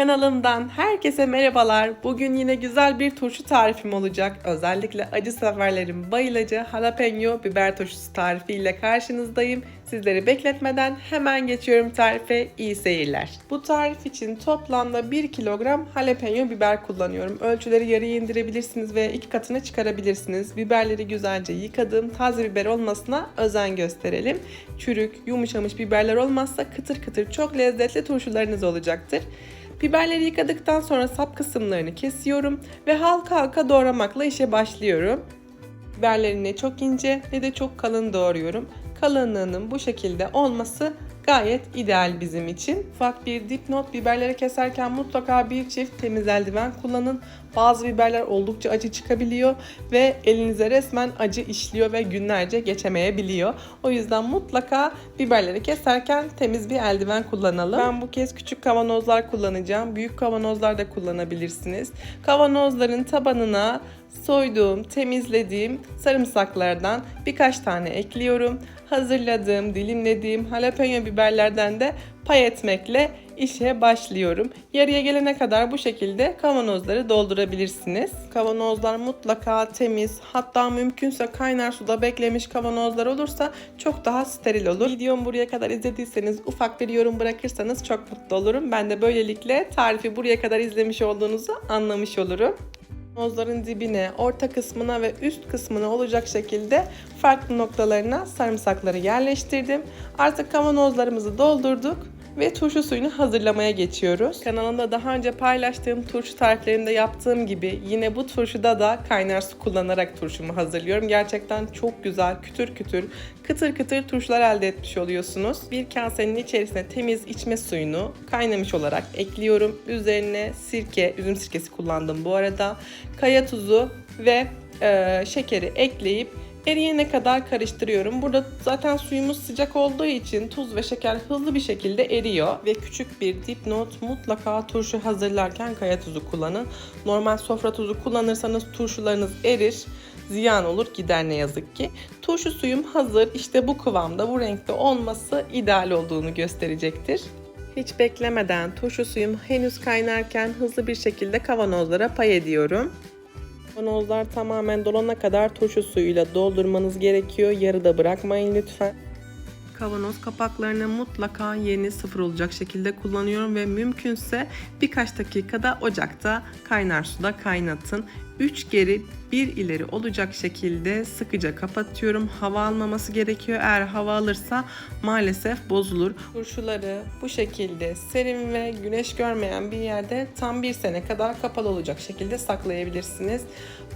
Kanalımdan herkese merhabalar. Bugün yine güzel bir turşu tarifim olacak. Özellikle acı severlerin bayılacağı jalapeno biber turşusu tarifiyle karşınızdayım. Sizleri bekletmeden hemen geçiyorum tarife. İyi seyirler. Bu tarif için toplamda 1 kilogram jalapeno biber kullanıyorum. Ölçüleri yarıya indirebilirsiniz ve iki katına çıkarabilirsiniz. Biberleri güzelce yıkadım. Taze biber olmasına özen gösterelim. Çürük, yumuşamış biberler olmazsa kıtır kıtır çok lezzetli turşularınız olacaktır. Biberleri yıkadıktan sonra sap kısımlarını kesiyorum ve halka halka doğramakla işe başlıyorum. Biberleri ne çok ince ne de çok kalın doğruyorum. Kalınlığının bu şekilde olması gayet ideal bizim için. Ufak bir dipnot biberleri keserken mutlaka bir çift temiz eldiven kullanın. Bazı biberler oldukça acı çıkabiliyor ve elinize resmen acı işliyor ve günlerce geçemeyebiliyor. O yüzden mutlaka biberleri keserken temiz bir eldiven kullanalım. Ben bu kez küçük kavanozlar kullanacağım. Büyük kavanozlar da kullanabilirsiniz. Kavanozların tabanına soyduğum, temizlediğim sarımsaklardan birkaç tane ekliyorum. Hazırladığım, dilimlediğim jalapeno biberlerden de pay etmekle işe başlıyorum. Yarıya gelene kadar bu şekilde kavanozları doldurabilirsiniz. Kavanozlar mutlaka temiz, hatta mümkünse kaynar suda beklemiş kavanozlar olursa çok daha steril olur. Videomu buraya kadar izlediyseniz ufak bir yorum bırakırsanız çok mutlu olurum. Ben de böylelikle tarifi buraya kadar izlemiş olduğunuzu anlamış olurum. Kavanozların dibine, orta kısmına ve üst kısmına olacak şekilde farklı noktalarına sarımsakları yerleştirdim. Artık kavanozlarımızı doldurduk ve turşu suyunu hazırlamaya geçiyoruz. Kanalımda daha önce paylaştığım turşu tariflerinde yaptığım gibi yine bu turşuda da kaynar su kullanarak turşumu hazırlıyorum. Gerçekten çok güzel, kütür kütür, kıtır kıtır turşular elde etmiş oluyorsunuz. Bir kasenin içerisine temiz içme suyunu kaynamış olarak ekliyorum. Üzerine sirke, üzüm sirkesi kullandım bu arada. Kaya tuzu ve e, şekeri ekleyip eriyene kadar karıştırıyorum. Burada zaten suyumuz sıcak olduğu için tuz ve şeker hızlı bir şekilde eriyor. Ve küçük bir dipnot mutlaka turşu hazırlarken kaya tuzu kullanın. Normal sofra tuzu kullanırsanız turşularınız erir ziyan olur gider ne yazık ki. Turşu suyum hazır. İşte bu kıvamda bu renkte olması ideal olduğunu gösterecektir. Hiç beklemeden turşu suyum henüz kaynarken hızlı bir şekilde kavanozlara pay ediyorum. Kavanozlar tamamen dolana kadar turşu suyuyla doldurmanız gerekiyor. Yarıda bırakmayın lütfen. Kavanoz kapaklarını mutlaka yeni sıfır olacak şekilde kullanıyorum ve mümkünse birkaç dakikada ocakta kaynar suda kaynatın. 3 geri 1 ileri olacak şekilde sıkıca kapatıyorum. Hava almaması gerekiyor. Eğer hava alırsa maalesef bozulur. Turşuları bu şekilde serin ve güneş görmeyen bir yerde tam bir sene kadar kapalı olacak şekilde saklayabilirsiniz.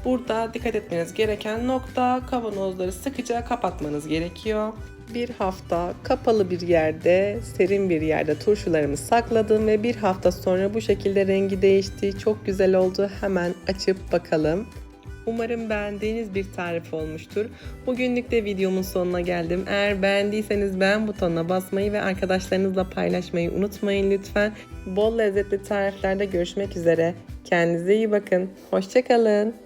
Burada dikkat etmeniz gereken nokta kavanozları sıkıca kapatmanız gerekiyor. Bir hafta kapalı bir yerde, serin bir yerde turşularımı sakladım ve bir hafta sonra bu şekilde rengi değişti. Çok güzel oldu. Hemen açıp bakalım. Umarım beğendiğiniz bir tarif olmuştur. Bugünlük de videomun sonuna geldim. Eğer beğendiyseniz beğen butonuna basmayı ve arkadaşlarınızla paylaşmayı unutmayın lütfen. Bol lezzetli tariflerde görüşmek üzere. Kendinize iyi bakın. Hoşçakalın.